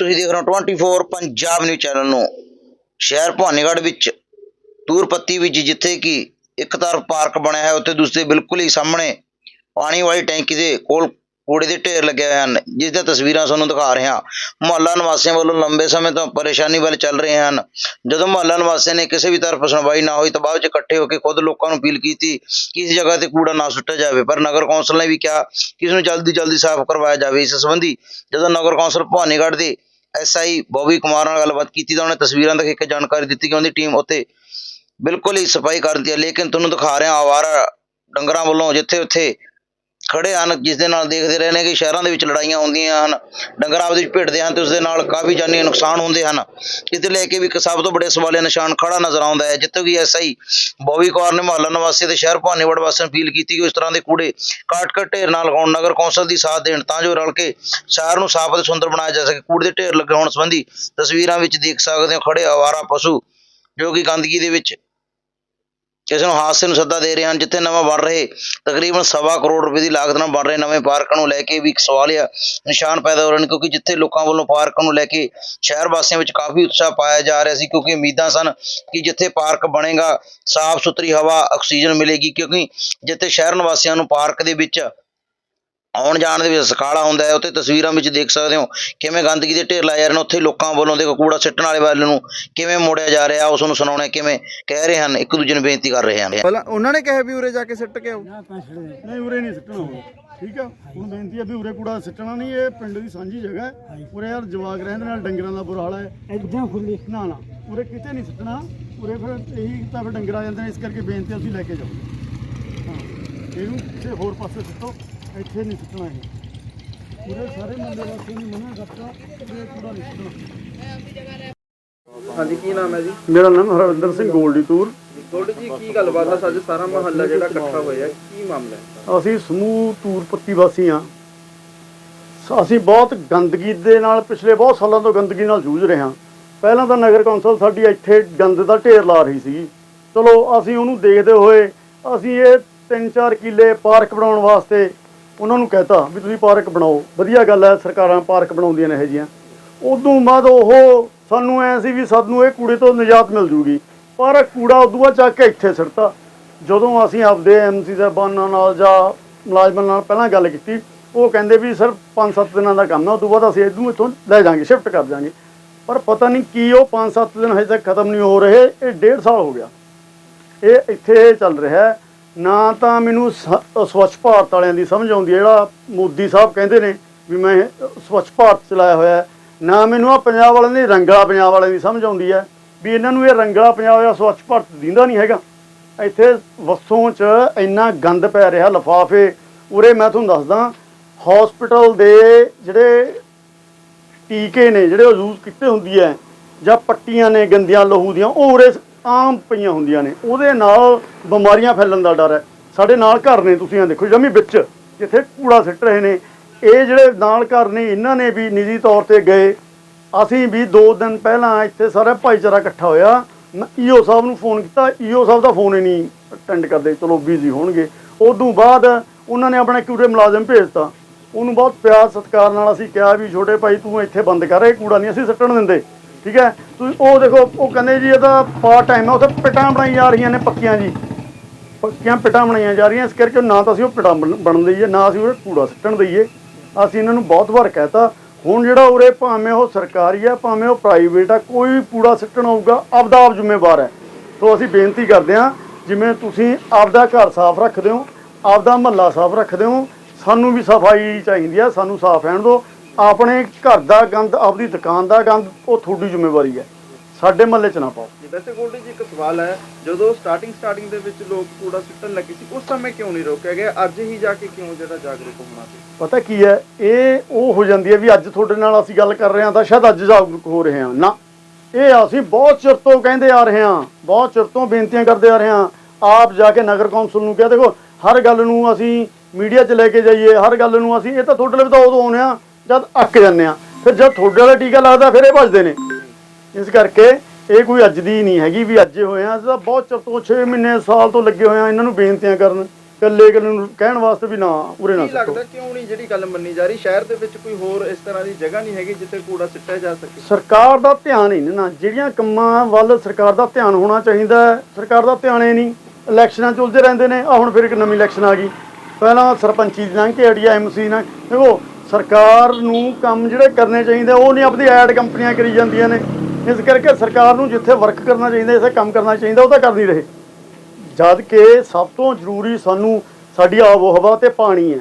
ਤੁਸੀਂ ਦੇਖ ਰਹੇ ਹੋ 24 ਪੰਜਾਬ ਨਿਊਜ਼ ਚੈਨਲ ਨੂੰ। ਸ਼ਹਿਰ ਭਵਾਨੀਗੜ੍ਹ ਵਿੱਚ ਤੂਰਪੱਤੀ ਵਿੱਚ ਜਿੱਥੇ ਕਿ ਇੱਕ ਤਰਫ ਪਾਰਕ ਬਣਿਆ ਹੈ, ਉੱਥੇ ਦੂਸਰੇ ਬਿਲਕੁਲ ਹੀ ਸਾਹਮਣੇ ਪਾਣੀ ਵਾਲੀ ਟੈਂਕੀ ਦੇ ਕੋਲ ਕੂੜੇ ਦੇ ਢੇਰ ਲੱਗੇ ਹੋਏ ਹਨ। ਜਿਸ ਦੀਆਂ ਤਸਵੀਰਾਂ ਤੁਹਾਨੂੰ ਦਿਖਾ ਰਹੇ। ਹਾਂ ਮੁਹੱਲਾ ਨਿਵਾਸੀਆਂ ਵੱਲੋਂ ਲੰਬੇ ਸਮੇਂ ਤੋਂ ਪਰੇਸ਼ਾਨੀ ਵੱਲ ਚੱਲ ਰਹੇ ਹਨ। ਜਦੋਂ ਮੁਹੱਲਾ ਨਿਵਾਸੀਆਂ ਨੇ ਕਿਸੇ ਵੀ ਤਰਫ ਸੁਣਵਾਈ ਨਾ ਹੋਈ, ਤਾਂ ਬਾਅਦ ਵਿੱਚ ਇਕੱਠੇ ਹੋ ਕੇ ਖੁਦ ਲੋਕਾਂ ਨੂੰ ਅਪੀਲ ਕੀਤੀ ਕਿ ਇਸ ਜਗ੍ਹਾ ਤੇ ਕੂੜਾ ਨਾ ਸੁੱਟਿਆ ਜਾਵੇ। ਪਰ ਨਗਰ ਕੌਂਸਲ ਨੇ ਵੀ ਕਿਹਾ ਕਿ ਇਸ ਨੂੰ ਜਲਦੀ ਜਲਦੀ ਸਾਫ਼ ਕਰਵਾਇਆ ਜਾਵੇ। ਇਸ ਸੰਬੰਧੀ ਜਦੋਂ ਨਗਰ ਕੌਂਸਲ ਭਵਾਨੀਗੜ੍ਹ ਦੇ ਐਸਆਈ ਬੋਬੀ ਕੁਮਾਰ ਨਾਲ ਗੱਲਬਾਤ ਕੀਤੀ ਤਾਂ ਉਹਨੇ ਤਸਵੀਰਾਂ ਦਿਖਾ ਕੇ ਜਾਣਕਾਰੀ ਦਿੱਤੀ ਕਿ ਉਹਦੀ ਟੀਮ ਉੱਥੇ ਬਿਲਕੁਲ ਹੀ ਸਫ਼ਾਈ ਕਰਦੀ ਹੈ। ਲੇਕਿਨ ਤੁਹਾਨੂੰ ਦਿਖਾ ਰਿਹਾ, ਆਵਾਰਾ ਡੰਗਰਾਂ ਵੱਲੋਂ ਜਿੱਥੇ ਉੱਥੇ ਖੜੇ ਹਨ, ਜਿਸ ਦੇ ਨਾਲ ਦੇਖਦੇ ਰਹੇ ਨੇ ਕਿ ਸ਼ਹਿਰਾਂ ਦੇ ਵਿੱਚ ਲੜਾਈਆਂ ਹੁੰਦੀਆਂ ਹਨ, ਡੰਗਰ ਆਪਸ ਵਿੱਚ ਭਿੜਦੇ ਹਨ ਤੇ ਉਸ ਦੇ ਨਾਲ ਕਾਫੀ ਜਾਨੀ ਨੁਕਸਾਨ ਹੁੰਦੇ ਹਨ। ਇਸ ਦੇ ਲੈ ਕੇ ਵੀ ਇੱਕ ਸਭ ਤੋਂ ਵੱਡੇ ਸਵਾਲੇ ਨਿਸ਼ਾਨ ਖੜਾ ਨਜ਼ਰ ਆਉਂਦਾ ਹੈ, ਜਿੱਥੇ ਕਿ ਐਸਆਈ ਬੋਬੀ ਕੌਰ ਨੇ ਮੁਹੱਲਾ ਨਿਵਾਸੀ ਤੇ ਸ਼ਹਿਰ ਭਾਨੀਵੜ ਵਾਸੀਆਂ ਨੂੰ ਅਪੀਲ ਕੀਤੀ ਕਿ ਉਸ ਤਰ੍ਹਾਂ ਦੇ ਕੂੜੇ ਕਾਟ ਕੱਟ ਢੇਰ ਨਾਲ ਲਗਾਉਣ ਨਗਰ ਕੌਂਸਲ ਦੀ ਸਾਥ ਦੇਣ, ਤਾਂ ਜੋ ਰਲ ਕੇ ਸ਼ਹਿਰ ਨੂੰ ਸਾਫ਼ ਅਤੇ ਸੁੰਦਰ ਬਣਾਇਆ ਜਾ ਸਕੇ। ਕੂੜੇ ਦੇ ਢੇਰ ਲਗਾਉਣ ਸੰਬੰਧੀ ਤਸਵੀਰਾਂ ਵਿੱਚ ਦੇਖ ਸਕਦੇ ਹੋ ਖੜੇ ਆਵਾਰਾ ਪਸ਼ੂ, ਜੋ ਕਿ ਗੰਦਗੀ ਦੇ ਵਿੱਚ ਇਸ ਨੂੰ ਹਾਦਸੇ ਨੂੰ ਸੱਦਾ ਦੇ ਰਹੇ ਹਨ, ਜਿੱਥੇ ਨਵਾਂ ਬਣ ਰਹੇ, ਤਕਰੀਬਨ ਸਵਾ ਕਰੋੜ ਰੁਪਏ ਦੀ ਲਾਗਤ ਨਾਲ ਬਣ ਰਹੇ ਨਵੇਂ ਪਾਰਕਾਂ ਨੂੰ ਲੈ ਕੇ ਵੀ ਇੱਕ ਸਵਾਲੀਆ ਨਿਸ਼ਾਨ ਪੈਦਾ ਹੋ ਰਹੇ ਨੇ, ਕਿਉਂਕਿ ਜਿੱਥੇ ਲੋਕਾਂ ਵੱਲੋਂ ਪਾਰਕਾਂ ਨੂੰ ਲੈ ਕੇ ਸ਼ਹਿਰ ਵਾਸੀਆਂ ਵਿੱਚ ਕਾਫੀ ਉਤਸ਼ਾਹ ਪਾਇਆ ਜਾ ਰਿਹਾ ਸੀ, ਕਿਉਂਕਿ ਉਮੀਦਾਂ ਸਨ ਕਿ ਜਿੱਥੇ ਪਾਰਕ ਬਣੇਗਾ, ਸਾਫ਼ ਸੁਥਰੀ ਹਵਾ, ਆਕਸੀਜਨ ਮਿਲੇਗੀ, ਕਿਉਂਕਿ ਜਿੱਥੇ ਸ਼ਹਿਰ ਨਿਵਾਸੀਆਂ ਨੂੰ ਪਾਰਕ ਦੇ ਵਿੱਚ ਆਉਣ ਜਾਣ ਦੇ ਵਿੱਚ ਸਕਾਲਾ ਹੁੰਦਾ ਹੈ ਉੱਥੇ ਤਸਵੀਰਾਂ ਵਿੱਚ ਦੇਖ ਸਕਦੇ ਹੋ ਕਿਵੇਂ ਗੰਦਗੀ ਦੇ ਢੇਰ ਲਾਏ ਜਾ ਰਹੇ ਨੇ ਉੱਥੇ ਲੋਕਾਂ ਵੱਲੋਂ ਦੇਖੋ ਕੂੜਾ ਸਿੱਟਣ ਵਾਲੇ ਵੱਲ ਨੂੰ ਕਿਵੇਂ ਮੋੜਿਆ ਜਾ ਰਿਹਾ ਉਸ ਨੂੰ ਸੁਣਾਉਣਾ ਕਿਵੇਂ ਕਹਿ ਰਹੇ ਹਨ ਇੱਕ ਦੂਜੇ ਨੂੰ ਬੇਨਤੀ ਕਰ ਰਹੇ ਹਨ। ਪਹਿਲਾਂ ਉਹਨਾਂ ਨੇ ਕਿਹਾ ਵੀ ਉਰੇ ਜਾ ਕੇ ਸਿੱਟ ਕੇ ਆਓ। ਨਹੀਂ ਉਰੇ ਨਹੀਂ ਸਿੱਟਣਾ ਹੁਣ ਠੀਕ ਆ? ਹੁਣ ਬੇਨਤੀ ਹੈ ਵੀ ਉਰੇ ਕੂੜਾ ਸਿੱਟਣਾ ਨਹੀਂ ਇਹ ਪਿੰਡ ਦੀ ਸਾਂਝੀ ਜਗ੍ਹਾ ਹੈ। ਉਰੇ ਯਾਰ ਜਵਾਗ ਰਹਿੰਦੇ ਨਾਲ ਡੰਗਰਾਂ ਦਾ ਬੁਰਾ ਹਾਲ ਹੈ। ਇਦਾਂ ਖੁੱਲੀ ਨਾ ਨਾ ਉਰੇ ਕਿਤੇ ਨਹੀਂ ਸਿੱਟਣਾ। ਉਰੇ ਫਿਰ ਇਹੀ ਤਾਂ ਫਿਰ ਡੰਗਰ ਆ ਜਾਂਦੇ ਨੇ ਇਸ ਕਰਕੇ ਬੇਨਤੀ ਤੁਸੀਂ ਲੈ ਕੇ ਜਾਓ। ਹਾਂ ਇਹਨੂੰ ਕਿਸੇ ਹੋਰ ਪਾਸੇ ਸਿੱਟੋ। ਇੱਥੇ ਨਹੀਂ ਸਿੱਟਣਾ ਇਹ। ਉਰੇ ਸਾਰੇ ਮੁੰਡੇ ਵਾਸਤੇ ਨਹੀਂ ਮਨਾ ਕਰਤਾ ਉਰੇ ਕੂੜਾ ਨਹੀਂ ਸਿੱਟਣਾ। ਹਾਂਜੀ ਕੀ ਨਾਮ ਹੈ ਜੀ? ਮੇਰਾ ਨਾਮ ਹਰਵਿੰਦਰ ਸਿੰਘ ਗੋਲਡੀ ਟੂਰ ਗੋਲਡ ਜੀ ਕੀ ਗੱਲਬਾਤ ਹੈ? ਅੱਜ ਸਾਰਾ ਮਹੱਲਾ ਜਿਹੜਾ ਇਕੱਠਾ ਹੋਇਆ ਕੀ ਮਾਮਲਾ ਹੈ? ਅਸੀਂ ਸਮੂਹ ਟੂਰਪੱਤੀ ਵਾਸੀ ਹਾਂ। ਸ- ਅਸੀਂ ਬਹੁਤ ਗੰਦਗੀ ਦੇ ਨਾਲ ਪਿਛਲੇ ਬਹੁਤ ਸਾਲਾਂ ਤੋਂ ਗੰਦਗੀ ਨਾਲ ਜੂਝ ਰਹੇ ਹਾਂ। ਪਹਿਲਾਂ ਤਾਂ ਨਗਰ ਕੌਂਸਲ ਸਾਡੀ ਇੱਥੇ ਗੰਦ ਦਾ ਢੇਰ ਲਾ ਰਹੀ ਸੀ। ਚਲੋ ਅਸੀਂ ਉਹਨੂੰ ਦੇਖਦੇ ਹੋਏ ਅਸੀਂ ਇਹ 3-4 ਕਿੱਲੇ ਪਾਰਕ ਬਣਾਉਣ ਵਾਸਤੇ ਉਹਨਾਂ ਨੂੰ ਕਹਿਤਾ ਵੀ ਤੁਸੀਂ ਪਾਰਕ ਬਣਾਓ। ਵਧੀਆ ਗੱਲ ਹੈ, ਸਰਕਾਰਾਂ ਪਾਰਕ ਬਣਾਉਂਦੀਆਂ ਨੇ ਇਹ ਜੀਆਂ। ਉਦੋਂ ਬਾਅਦ ਉਹ ਸਾਨੂੰ ਐ ਸੀ ਵੀ ਸਾਨੂੰ ਇਹ ਕੂੜੇ ਤੋਂ ਨਿਜਾਤ ਮਿਲ ਜੂਗੀ। ਪਰ ਕੂੜਾ ਉਦੋਂ ਬਾਅਦ ਚੱਕ ਕੇ ਇੱਥੇ ਸਿੱਟਤਾ। ਜਦੋਂ ਅਸੀਂ ਆਪਦੇ ਐਮਸੀ ਸਾਹਿਬਾਨਾਂ ਨਾਲ ਜਾਂ ਮੁਲਾਜ਼ਮਾਂ ਨਾਲ ਪਹਿਲਾਂ ਗੱਲ ਕੀਤੀ, ਉਹ ਕਹਿੰਦੇ ਵੀ ਸਰ 5-7 ਦਿਨਾਂ ਦਾ ਕੰਮ ਹੈ, ਉਦੋਂ ਬਾਅਦ ਅਸੀਂ ਇਹਨੂੰ ਇੱਥੋਂ ਲੈ ਜਾਾਂਗੇ ਸ਼ਿਫਟ ਕਰ ਜਾਾਂਗੇ ਪਰ ਪਤਾ ਨਹੀਂ ਕੀ ਉਹ 5-7 ਦਿਨ ਹਜੇ ਤੱਕ ਖਤਮ ਨਹੀਂ ਹੋ ਰਹੇ, ਇਹ ਡੇਢ ਸਾਲ ਹੋ ਗਿਆ। ਇਹ ਇੱਥੇ ਚੱਲ ਰਿਹਾ ਹੈ। ਨਾ ਤਾਂ ਮੈਨੂੰ ਸ- ਸਵੱਛ ਭਾਰਤ ਵਾਲਿਆਂ ਦੀ ਸਮਝ ਆਉਂਦੀ ਹੈ ਜਿਹੜਾ ਮੋਦੀ ਸਾਹਿਬ ਕਹਿੰਦੇ ਨੇ ਵੀ ਮੈਂ ਸਵੱਛ ਭਾਰਤ ਚਲਾਇਆ ਹੋਇਆ ਹੈ। ਨਾ ਮੈਨੂੰ ਆ ਪੰਜਾਬ ਵਾਲਿਆਂ ਦੀ ਰੰਗਲਾ ਪੰਜਾਬ ਵਾਲਿਆਂ ਦੀ ਸਮਝ ਆਉਂਦੀ ਹੈ ਵੀ ਇਹਨਾਂ ਨੂੰ ਇਹ ਰੰਗਲਾ ਪੰਜਾਬ ਜਾਂ ਸਵੱਛ ਭਾਰਤ ਦਿੰਦਾ ਨਹੀਂ ਹੈਗਾ ਇੱਥੇ ਵਸੋਂ 'ਚ ਇੰਨਾ ਗੰਦ ਪੈ ਰਿਹਾ, ਲਫਾਫੇ, ਉਰੇ ਮੈਂ ਤੁਹਾਨੂੰ ਦੱਸਦਾ ਹਸਪੀਟਲ ਦੇ ਜਿਹੜੇ ਟੀਕੇ ਨੇ, ਜਿਹੜੇ ਉਹ ਯੂਜ਼ ਕੀਤੇ ਹੁੰਦੀ ਹੈ ਜਾਂ ਪੱਟੀਆਂ ਨੇ, ਗੰਦੀਆਂ ਲਹੂ ਦੀਆਂ, ਉਹ ਉਰੇ ਆਮ ਪਈਆਂ ਹੁੰਦੀਆਂ ਨੇ, ਉਹਦੇ ਨਾਲ ਬਿਮਾਰੀਆਂ ਫੈਲਣ ਦਾ ਡਰ ਹੈ। ਸਾਡੇ ਨਾਲ ਘਰ ਨੇ ਤੁਸੀਂ ਆ ਦੇਖੋ, ਜਮੀ ਵਿੱਚ, ਜਿੱਥੇ ਕੂੜਾ ਸਿੱਟ ਰਹੇ ਨੇ, ਇਹ ਜਿਹੜੇ ਨਾਲ ਘਰ ਨੇ, ਇਹਨਾਂ ਨੇ ਵੀ ਨਿੱਜੀ ਤੌਰ ਤੇ ਗਏ। ਅਸੀਂ ਵੀ 2 ਦਿਨ ਪਹਿਲਾਂ ਇੱਥੇ ਸਾਰਾ ਭਾਈਚਾਰਾ ਇਕੱਠਾ ਹੋਇਆ। ਈਓ ਸਾਹਿਬ ਨੂੰ ਫੋਨ ਕੀਤਾ, ਈਓ ਸਾਹਿਬ ਦਾ ਫੋਨ ਹੀ ਨਹੀਂ ਅਟੈਂਡ ਕਰਦੇ, ਚਲੋ ਬਿਜ਼ੀ ਹੋਣਗੇ। ਉਦੋਂ ਬਾਅਦ ਉਹਨਾਂ ਨੇ ਆਪਣਾ ਇੱਕ ਉਰੇ ਮੁਲਾਜ਼ਮ ਭੇਜਤਾ ਉਹਨੂੰ ਬਹੁਤ ਪਿਆਰ ਸਤਿਕਾਰ ਨਾਲ ਅਸੀਂ ਕਿਹਾ ਵੀ ਛੋਟੇ ਭਾਈ ਤੂੰ ਇੱਥੇ ਬੰਦ ਕਰ, ਇਹ ਕੂੜਾ ਨਹੀਂ ਅਸੀਂ ਸੁੱਟਣ ਦਿੰਦੇ। ਠੀਕ ਹੈ? ਤੁਸੀਂ ਉਹ ਦੇਖੋ, ਉਹ ਕਹਿੰਦੇ ਜੀ ਇਹਦਾ ਪਾਰਟ ਟਾਈਮ ਹੈ। ਉੱਥੇ ਪਿਟਾਂ ਬਣਾਈ ਜਾ ਰਹੀਆਂ ਨੇ ਪੱਕੀਆਂ ਜੀ। ਪੱਕੀਆਂ ਪਿਟਾਂ ਬਣਾਈਆਂ ਜਾ ਰਹੀਆਂ। ਇਸ ਕਰਕੇ ਨਾ ਤਾਂ ਅਸੀਂ ਉਹ ਪਿਟਾਂ ਬਣ ਬਣ ਦਈਏ, ਨਾ ਅਸੀਂ ਉਹ ਕੂੜਾ ਸੁੱਟਣ ਦਈਏ। ਅਸੀਂ ਇਹਨਾਂ ਨੂੰ ਬਹੁਤ ਵਾਰ ਕਹਿਤਾ। ਹੁਣ ਜਿਹੜਾ ਉਰੇ ਭਾਵੇਂ ਉਹ ਸਰਕਾਰੀ ਆ ਭਾਵੇਂ ਉਹ ਪ੍ਰਾਈਵੇਟ ਆ ਕੋਈ ਵੀ ਕੂੜਾ ਸੁੱਟਣ ਆਊਗਾ, ਆਪਦਾ ਆਪ ਜ਼ਿੰਮੇਵਾਰ ਹੈ। ਸੋ ਅਸੀਂ ਬੇਨਤੀ ਕਰਦੇ ਹਾਂ, ਜਿਵੇਂ ਤੁਸੀਂ ਆਪਦਾ ਘਰ ਸਾਫ਼ ਰੱਖਦੇ ਹੋ, ਆਪਦਾ ਮਹੱਲਾ ਸਾਫ਼ ਰੱਖਦੇ ਹੋ, ਸਾਨੂੰ ਵੀ ਸਫ਼ਾਈ ਚਾਹੀਦੀ ਹੈ, ਸਾਨੂੰ ਸਾਫ਼ ਰਹਿਣ ਦਿਓ। ਆਪਣੇ ਘਰ ਦਾ ਗੰਦ ਆਪਦੀ ਦੁਕਾਨ ਦਾ ਗੰਦ ਉਹ ਤੁਹਾਡੀ ਜ਼ਿੰਮੇਵਾਰੀ ਹੈ। ਸਾਡੇ ਮਹੱਲੇ 'ਚ ਨਾ ਪਾਓ। ਜੀ ਵੈਸੇ ਗੋਲਡ ਜੀ ਇੱਕ ਸਵਾਲ ਹੈ। ਜਦੋਂ ਸਟਾਰਟਿੰਗ ਸਟਾਰਟਿੰਗ ਦੇ ਵਿੱਚ ਲੋਕ ਕੂੜਾ ਸੁੱਟਣ ਲੱਗੇ ਸੀ ਉਸ ਸਮੇਂ ਕਿਉਂ ਨਹੀਂ ਰੋਕਿਆ ਗਿਆ? ਅੱਜ ਹੀ ਜਾ ਕੇ ਕਿਉਂ ਜਿਹੜਾ ਜਾਗਰੂਕ ਹੋਣਾ ਸੀ? ਪਤਾ ਕੀ ਹੈ ਇਹ ਉਹ ਹੋ ਜਾਂਦੀ ਹੈ ਵੀ ਅੱਜ ਤੁਹਾਡੇ ਨਾਲ ਅਸੀਂ ਗੱਲ ਕਰ ਰਹੇ ਹਾਂ ਤਾਂ ਸ਼ਾਇਦ ਅੱਜ ਜਾਗਰੂਕ ਹੋ ਰਹੇ ਹਾਂ। ਨਾ ਇਹ ਅਸੀਂ ਬਹੁਤ ਚਿਰ ਤੋਂ ਕਹਿੰਦੇ ਆ ਰਹੇ ਹਾਂ ਬਹੁਤ ਚਿਰ ਤੋਂ ਬੇਨਤੀਆਂ ਕਰਦੇ ਆ ਰਹੇ ਹਾਂ। ਆਪ ਜਾ ਕੇ ਨਗਰ ਕੌਂਸਲ ਨੂੰ ਕਿਹਾ ਦੇਖੋ ਹਰ ਗੱਲ ਨੂੰ ਅਸੀਂ ਮੀਡੀਆ 'ਚ ਲੈ ਕੇ ਜਾਈਏ ਹਰ ਗੱਲ ਨੂੰ ਅਸੀਂ ਇਹ ਤਾਂ ਤੁਹਾਡੇ ਲਈ ਤਾਂ ਉਦੋਂ ਆਉਂਦੇ ਆ ਜਦ ਅੱਕ ਜਾਂਦੇ ਆ ਫਿਰ ਜਦ ਤੁਹਾਡੇ ਵਾਲਾ ਟੀਕਾ ਲੱਗਦਾ ਫਿਰ ਇਹ ਭੱਜਦੇ ਨੇ। ਇਸ ਕਰਕੇ ਇਹ ਕੋਈ ਅੱਜ ਦੀ ਨਹੀਂ ਹੈਗੀ ਵੀ ਅੱਜ ਹੋਏ ਆ ਅਸੀਂ ਬਹੁਤ ਚਿਰ ਤੋਂ 6 ਮਹੀਨੇ ਸਾਲ ਤੋਂ ਲੱਗੇ ਹੋਏ ਆ ਇਹਨਾਂ ਨੂੰ ਬੇਨਤੀਆਂ ਕਰਨ। ਇਕੱਲੇ ਇਕੱਲੇ ਨੂੰ ਕਹਿਣ ਵਾਸਤੇ ਵੀ ਨਾ ਉਰੇ ਨਾ ਕੀ ਸਿੱਟੋ। ਲੱਗਦਾ ਕਿਉਂ ਨਹੀਂ ਜਿਹੜੀ ਗੱਲ ਮੰਨੀ ਜਾ ਰਹੀ? ਸ਼ਹਿਰ ਦੇ ਵਿੱਚ ਕੋਈ ਹੋਰ ਇਸ ਤਰ੍ਹਾਂ ਦੀ ਜਗ੍ਹਾ ਨਹੀਂ ਹੈਗੀ ਜਿੱਥੇ ਕੂੜਾ ਸਿੱਟਿਆ ਜਾ ਸਕੇ। ਸਰਕਾਰ ਦਾ ਧਿਆਨ ਹੀ ਨਹੀਂ ਨਾ। ਜਿਹੜੀਆਂ ਕੰਮਾਂ ਵੱਲ ਸਰਕਾਰ ਦਾ ਧਿਆਨ ਹੋਣਾ ਚਾਹੀਦਾ ਹੈ, ਸਰਕਾਰ ਦਾ ਧਿਆਨ ਹੀ ਨਹੀਂ। ਇਲੈਕਸ਼ਨਾਂ 'ਚ ਉਲਝੇ ਰਹਿੰਦੇ ਨੇ। ਆ ਹੁਣ ਫਿਰ ਇੱਕ ਨਵੀਂ ਇਲੈਕਸ਼ਨ ਆ ਗਈ। ਪਹਿਲਾਂ ਸਰਪੰਚੀ ਦੀ ਲੰਘ ਕੇ ਅੜੀਆ ਐਮਸੀ ਨਾਲ। ਦੇਖੋ ਸਰਕਾਰ ਨੂੰ ਕੰਮ ਜਿਹੜੇ ਕਰਨੇ ਚਾਹੀਦੇ, ਉਹ ਨਹੀਂ ਆਪਣੀ ਐਡ ਕੰਪਨੀਆਂ ਕਰੀ ਜਾਂਦੀਆਂ ਨੇ। ਇਸ ਕਰਕੇ ਸਰਕਾਰ ਨੂੰ ਜਿੱਥੇ ਵਰਕ ਕਰਨਾ ਚਾਹੀਦਾ, ਜਿੱਥੇ ਕੰਮ ਕਰਨਾ ਚਾਹੀਦਾ, ਉਹ ਤਾਂ ਕਰ ਨਹੀਂ ਰਹੇ। ਜਦ ਕਿ ਸਭ ਤੋਂ ਜ਼ਰੂਰੀ ਸਾਨੂੰ ਸਾਡੀ ਆਬੋ ਹਵਾ ਤੇ ਪਾਣੀ ਹੈ।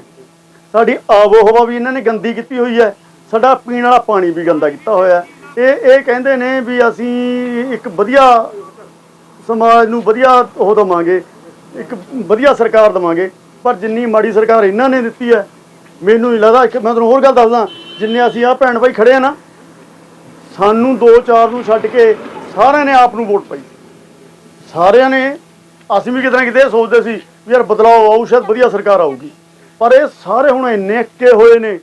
ਸਾਡੀ ਆਬੋ ਹਵਾ ਵੀ ਇਹਨਾਂ ਨੇ ਗੰਦੀ ਕੀਤੀ ਹੋਈ ਹੈ। ਸਾਡਾ ਪੀਣ ਵਾਲਾ ਪਾਣੀ ਵੀ ਗੰਦਾ ਕੀਤਾ ਹੋਇਆ ਇਹ ਇਹ ਕਹਿੰਦੇ ਨੇ ਵੀ ਅਸੀਂ ਇੱਕ ਵਧੀਆ ਸਮਾਜ ਨੂੰ ਵਧੀਆ ਉਹ ਦਵਾਂਗੇ, ਇੱਕ ਵਧੀਆ ਸਰਕਾਰ ਦਵਾਂਗੇ। ਪਰ ਜਿੰਨੀ ਮਾੜੀ ਸਰਕਾਰ ਇਹਨਾਂ ਨੇ ਦਿੱਤੀ ਹੈ ਮੈਨੂੰ ਨਹੀਂ ਲੱਗਦਾ ਇੱਕ ਮੈਂ ਤੁਹਾਨੂੰ ਹੋਰ ਗੱਲ ਦੱਸਦਾ। ਜਿੰਨੇ ਅਸੀਂ ਆ ਭੈਣ ਭਾਈ ਖੜੇ ਆ ਨਾ, ਸਾਨੂੰ ਦੋ ਚਾਰ ਨੂੰ ਛੱਡ ਕੇ ਸਾਰਿਆਂ ਨੇ ਆਪ ਨੂੰ ਵੋਟ ਪਾਈ। ਸਾਰਿਆਂ ਨੇ, ਅਸੀਂ ਵੀ ਕਿਤੇ ਨਾ ਕਿਤੇ ਸੋਚਦੇ ਸੀ ਵੀ ਯਾਰ ਬਦਲਾਅ ਆਊ, ਸ਼ਾਇਦ ਵਧੀਆ ਸਰਕਾਰ ਆਊਗੀ। ਪਰ ਇਹ ਸਾਰੇ ਹੁਣ ਇੰਨੇ ਅੱਕੇ ਹੋਏ ਨੇ।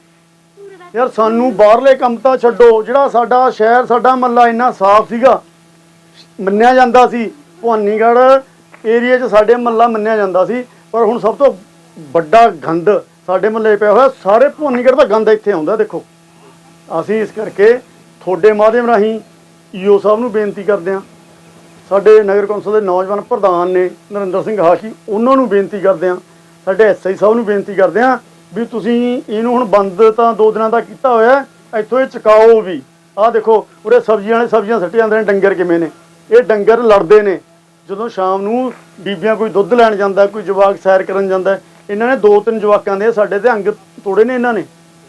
ਯਾਰ ਸਾਨੂੰ ਬਾਹਰਲੇ ਕੰਮ ਤਾਂ ਛੱਡੋ, ਜਿਹੜਾ ਸਾਡਾ ਸ਼ਹਿਰ, ਸਾਡਾ ਮੱਲਾ ਇੰਨਾ ਸਾਫ਼ ਸੀਗਾ, ਮੰਨਿਆ ਜਾਂਦਾ ਸੀ। ਭਵਾਨੀਗੜ੍ਹ ਏਰੀਆ 'ਚ ਸਾਡੇ ਮੱਲਾ ਮੰਨਿਆ ਜਾਂਦਾ ਸੀ। ਪਰ ਹੁਣ ਸਭ ਤੋਂ ਵੱਡਾ ਗੰਦ ਸਾਡੇ ਮੱਲੇ ਪਿਆ ਹੋਇਆ, ਸਾਰੇ ਭਵਾਨੀਗੜ੍ਹ ਦਾ ਗੰਦ ਇੱਥੇ ਆਉਂਦਾ, ਦੇਖੋ। ਅਸੀਂ ਇਸ ਕਰਕੇ ਤੁਹਾਡੇ ਮਾਧਿਅਮ ਰਾਹੀਂ ਈਓ ਸਾਹਿਬ ਨੂੰ ਬੇਨਤੀ ਕਰਦੇ ਹਾਂ। ਸਾਡੇ ਨਗਰ ਕੌਂਸਲ ਦੇ ਨੌਜਵਾਨ ਪ੍ਰਧਾਨ ਨੇ ਨਰਿੰਦਰ ਸਿੰਘ ਹਾਸ਼ੀ, ਉਹਨਾਂ ਨੂੰ ਬੇਨਤੀ ਕਰਦੇ ਹਾਂ, ਸਾਡੇ ਐਸਆਈ ਸਾਹਿਬ ਨੂੰ ਬੇਨਤੀ ਕਰਦੇ ਹਾਂ ਵੀ ਤੁਸੀਂ ਇਹਨੂੰ ਹੁਣ ਬੰਦ ਤਾਂ ਦੋ ਦਿਨਾਂ ਦਾ ਕੀਤਾ ਹੋਇਆ, ਇੱਥੋਂ ਇਹ ਚਕਾਓ ਵੀ। ਆਹ ਦੇਖੋ, ਉਰੇ ਸਬਜ਼ੀਆਂ ਵਾਲੇ ਸਬਜ਼ੀਆਂ ਸੱਟੇ ਜਾਂਦੇ ਨੇ, ਡੰਗਰ ਕਿਵੇਂ ਨੇ। ਇਹ ਡੰਗਰ ਲੜਦੇ ਨੇ। ਜਦੋਂ ਸ਼ਾਮ ਨੂੰ ਬੀਬੀਆਂ ਕੋਈ ਦੁੱਧ ਲੈਣ ਜਾਂਦਾ, ਕੋਈ ਜਵਾਕ ਸੈਰ ਕਰਨ ਜਾਂਦਾ ਇਹਨਾਂ ਨੇ ਦੋ ਤਿੰਨ ਜਵਾਕਾਂ ਦੇ ਸਾਡੇ ਤੇ ਅੰਗ ਤੋੜੇ ਨੇ ਇਹਨਾਂ ਨੇ।